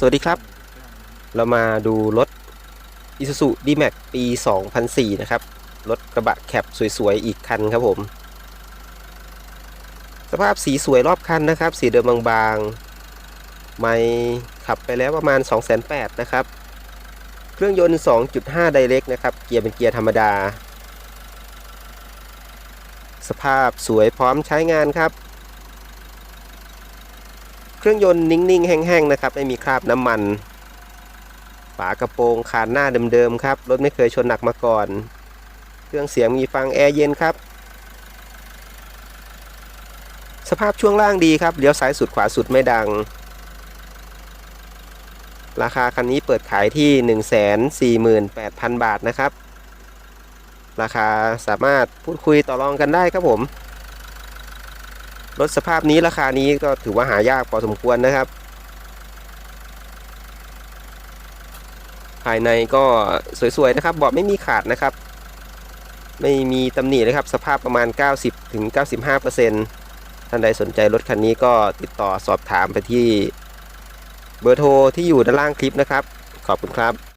สวัสดีครับ เรามาดูรถ Isuzu D-Max ปี 2004 นะครับ รถกระบะแคปสวย ๆ อีกคันครับผม สภาพสีสวยรอบคันนะครับ สีเดิมบางๆ ไม่ขับไปแล้วประมาณ2,800,000นะครับ เครื่องยนต์ 2.5 ไดเรกนะครับ เกียร์เป็นเกียร์ธรรมดา สภาพสวยพร้อมใช้งานครับ เครื่องยนต์นิ่งๆ แห้งๆ นะครับ ไม่มีคราบน้ำมัน ฝากระโปรงคานหน้าเดิมๆ ครับ รถไม่เคยชนหนักมาก่อน เครื่องเสียงมีฟังแอร์เย็นครับ สภาพช่วงล่างดีครับ เลี้ยวซ้ายสุดขวาสุดไม่ดัง ราคาคันนี้เปิดขายที่ 148,000 บาทนะครับ ราคาสามารถพูดคุยต่อรองกันได้ครับผม รถสภาพนี้ราคานี้ก็ถือว่าหายากพอสมควรนะครับ ภายในก็สวยๆนะครับเบาะไม่มีขาดนะครับ ไม่มีตำหนินะครับ สภาพประมาณ 90ถึงท่านใดสนใจรถคันนี้ก็ติดต่อสอบถามไปที่เบอร์โทรที่อยู่ด้านล่างคลิปนะครับ ขอบคุณครับ